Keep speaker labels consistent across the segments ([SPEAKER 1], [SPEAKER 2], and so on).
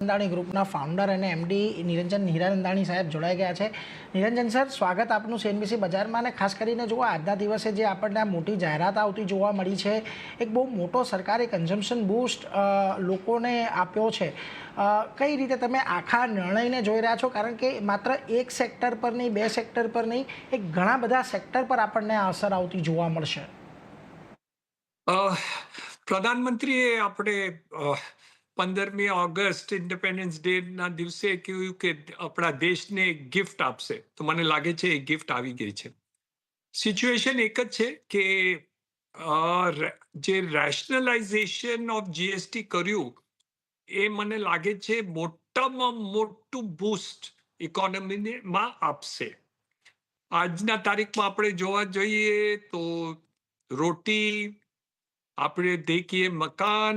[SPEAKER 1] નંદાણી ગ્રુપના ફાઉન્ડર અને એમડી નિરંજન હીરાનંદાણી સાહેબ જોડાઈ ગયા છે. નિરંજન સર, સ્વાગત આપનું સીએનબીસી બજારમાં અને ખાસ કરીને જો આજના દિવસે જે આપણને મોટી જાહેરાત આવતી જોવા મળી છે, એક બહુ મોટો સરકારે કન્ઝમ્પશન બૂસ્ટ લોકોને આપ્યો છે. કઈ રીતે તમે આખા નિર્ણયને જોઈ રહ્યા છો? કારણ કે માત્ર એક સેક્ટર પર નહીં, બે સેક્ટર પર નહીં, એક ઘણા બધા સેક્ટર પર આપણને અસર આવતી જોવા મળશે.
[SPEAKER 2] પ્રધાનમંત્રીએ આપણે પંદરમી ઓગસ્ટ ઇન્ડિપેન્ડન્સ ડે ના દિવસે કહ્યું કે આપણા દેશને એક ગિફ્ટ આપશે. તો મને લાગે છે એ ગિફ્ટ આવી ગઈ છે. સિચ્યુએશન એક જ છે કે જે રેશનલાઇઝેશન ઓફ જીએસટી કર્યું, એ મને લાગે છે મોટામાં મોટું બૂસ્ટ ઇકોનોમીમાં આપશે. આજના તારીખમાં આપણે જોવા જોઈએ તો રોટી, આપણે દેખીએ મકાન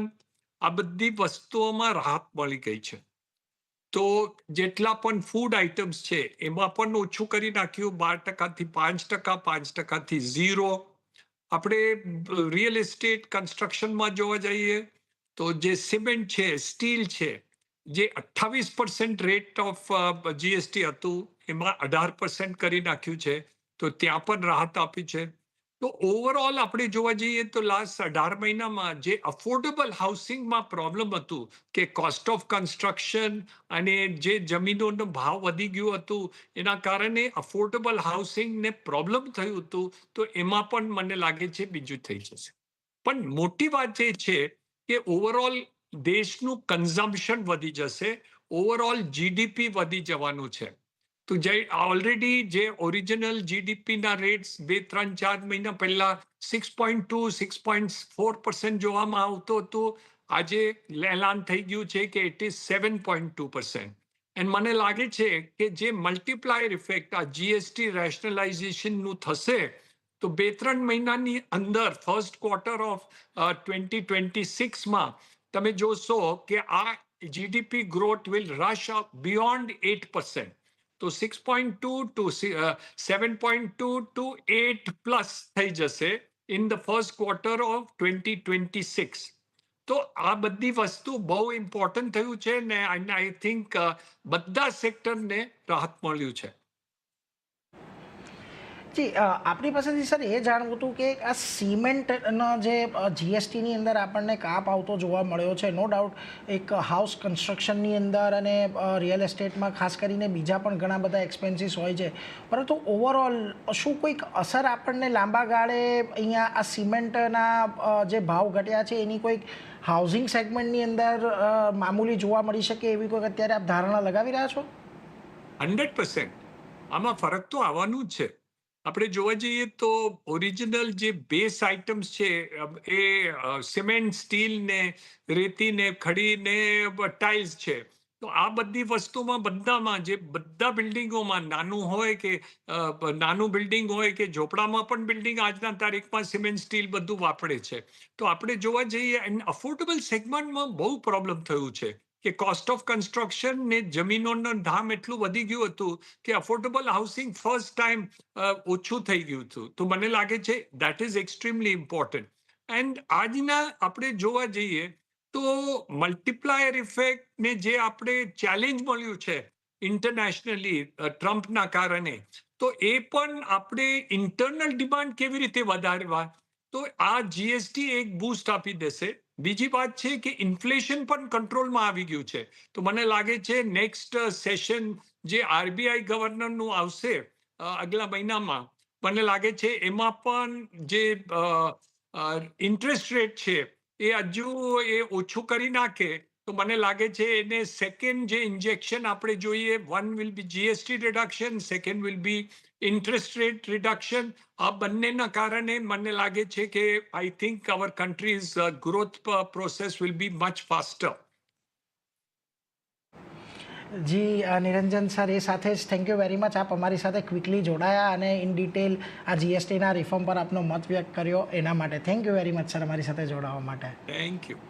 [SPEAKER 2] આ બધી વસ્તુઓમાં રાહત મળી ગઈ છે. તો જેટલા પણ ફૂડ આઇટમ્સ છે, એમાં પણ ઓછું કરી નાખ્યું, બાર ટકાથી પાંચ ટકા, પાંચ ટકાથી ઝીરો આપણે રિયલ એસ્ટેટ કન્સ્ટ્રક્શનમાં જોવા જઈએ, તો જે સિમેન્ટ છે સ્ટીલ છે, જે અઠ્ઠાવીસ પર્સન્ટ રેટ ઓફ જીએસટી હતું, એમાં અઢાર પર્સન્ટ કરી નાખ્યું છે, તો ત્યાં પણ રાહત આપી છે. તો ઓવરઓલ આપણે જોવા જઈએ તો લાસ્ટ અઢાર મહિનામાં જે અફોર્ડેબલ હાઉસિંગમાં પ્રોબ્લેમ હતું કે કોસ્ટ ઓફ કન્સ્ટ્રક્શન અને જે જમીનોનો ભાવ વધી ગયું હતું, એના કારણે અફોર્ડેબલ હાઉસિંગને પ્રોબ્લેમ થયું હતું, તો એમાં પણ મને લાગે છે બીજું થઈ જશે. પણ મોટી વાત એ છે કે ઓવરઓલ દેશનું કન્ઝમ્પશન વધી જશે ઓવરઓલ જીડીપી વધી જવાનું છે. તો જે ઓલરેડી જે ઓરિજિનલ જીડીપીના રેટ્સ બે, ત્રણ, ચાર મહિના પહેલા six point two six point four percent જોવામાં આવતો હતો. આજે એલાન થઈ ગયું છે કે it is seven point two percent and મને લાગે છે કે જે મલ્ટીપ્લાયર ઇફેક્ટ આ જીએસટી રેશનલાઇઝેશનનું થશે, તો બે, ત્રણ મહિનાની અંદર first quarter of twenty twenty સિક્સમાં તમે જોશો કે આ GDP growth will rush up beyond eight percent તો six point two two seven point two two eight plus થઈ જશે in the first quarter of twenty twenty six તો આ બધી વસ્તુ બહુ ઇમ્પોર્ટન્ટ થયું છે ને આઈ થિંક બધા સેક્ટરને રાહત મળ્યું છે.
[SPEAKER 1] જી આપણી પાસેથી સર એ જાણવું હતું કે આ સિમેન્ટનો જે જીએસટીની અંદર આપણને કાપ આવતો જોવા મળ્યો છે. નો ડાઉટ એક હાઉસ કન્સ્ટ્રક્શનની અંદર અને રિયલ એસ્ટેટમાં ખાસ કરીને બીજા પણ ઘણા બધા એક્સપેન્સીસ હોય છે. પરંતુ ઓવરઓલ શું કોઈક અસર આપણને લાંબા ગાળે અહીંયા આ સિમેન્ટના જે ભાવ ઘટ્યા છે એની કોઈક હાઉસિંગ સેગમેન્ટની અંદર મામૂલી જોવા મળી શકે એવી કોઈક અત્યારે આપ ધારણા લગાવી રહ્યા છો?
[SPEAKER 2] Hundred percent. આમાં ફરક તો આવવાનું જ છે. આપણે જોવા જઈએ તો ઓરિજિનલ જે બેઝ આઇટમ્સ છે એ સિમેન્ટ સ્ટીલ ને રેતી ને ખડી ને ટાઇલ્સ છે. તો આ બધી વસ્તુમાં બધામાં જે બધા બિલ્ડિંગોમાં નાનું હોય કે નાનું બિલ્ડિંગ હોય કે ઝોપડામાં પણ બિલ્ડિંગ આજના તારીખમાં સિમેન્ટ સ્ટીલ બધું વાપરે છે. તો આપણે જોવા જઈએ અફોર્ડેબલ સેગમેન્ટમાં બહુ પ્રોબ્લેમ થયું છે. કે કોસ્ટ ઓફ કન્સ્ટ્રક્શન ને જમીનોનું ધામ એટલું વધી ગયું હતું કે અફોર્ડેબલ હાઉસિંગ ફર્સ્ટ ટાઈમ ઓછું થઈ ગયું હતું. તો મને લાગે છે that is extremely important and આજના આપણે જોવા જઈએ તો મલ્ટીપ્લાયર ઇફેક્ટ ને જે આપણે ચેલેન્જ મળ્યું છે ઇન્ટરનેશનલી ટ્રમ્પના કારણે, તો એ પણ આપણે ઇન્ટરનલ ડિમાન્ડ કેવી રીતે વધારવા? તો આ જીએસટી એક બૂસ્ટ આપી દેશે. બીજી વાત છે કે ઇન્ફ્લેશન પણ કંટ્રોલમાં આવી ગયું છે. તો મને લાગે છે નેક્સ્ટ સેશન જે આરબીઆઈ ગવર્નરનું આવશે આગલા મહિનામાં, મને લાગે છે એમાં પણ જે ઇન્ટરેસ્ટ રેટ છે એ હજુ એ ઓછું કરી નાખે. તો મને લાગે છે એને સેકન્ડ જે ઇન્જેક્શન આપણે જોઈએ one will be GST reduction second will be interest rate reduction આ બંનેના કારણે મને લાગે છે કે I think our country's growth process will be much faster
[SPEAKER 1] G Niranjan sir એ સાથે જ થેન્ક યુ વેરી મચ આપ અમારી સાથે ક્વિકલી જોડાયા અને ઇન ડિટેલ આ જીએસટીના રિફોર્મ પર આપનો મત વ્યક્ત કર્યો. એના માટે thank you very much sir અમારી સાથે જોડાવા માટે.
[SPEAKER 2] Thank you